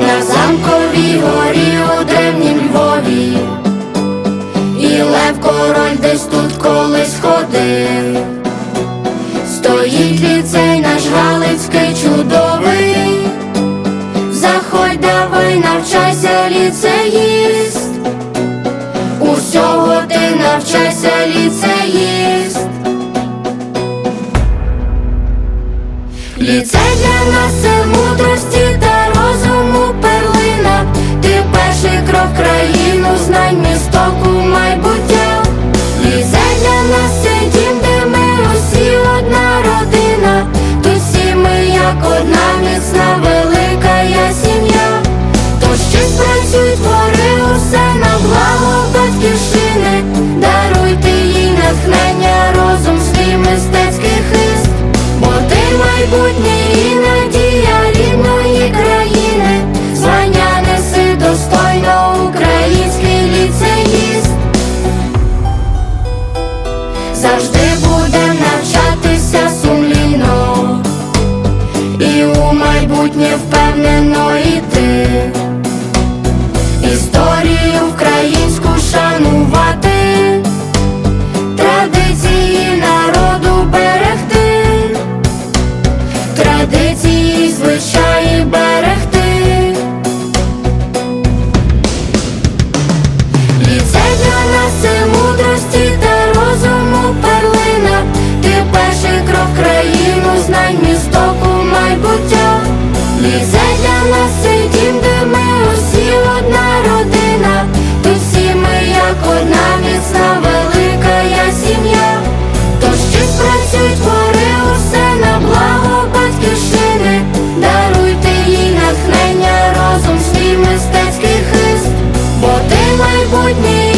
на замковій горі у древнім Львові і Лев король десь тут колись ходив, стоїть ліцей наш Галицький чудовий, заходь давай, навчайся ліцеїст, усього ти навчайся ліцеїст. Ліцей для нас це мудрості. Як одна міцна subordinate.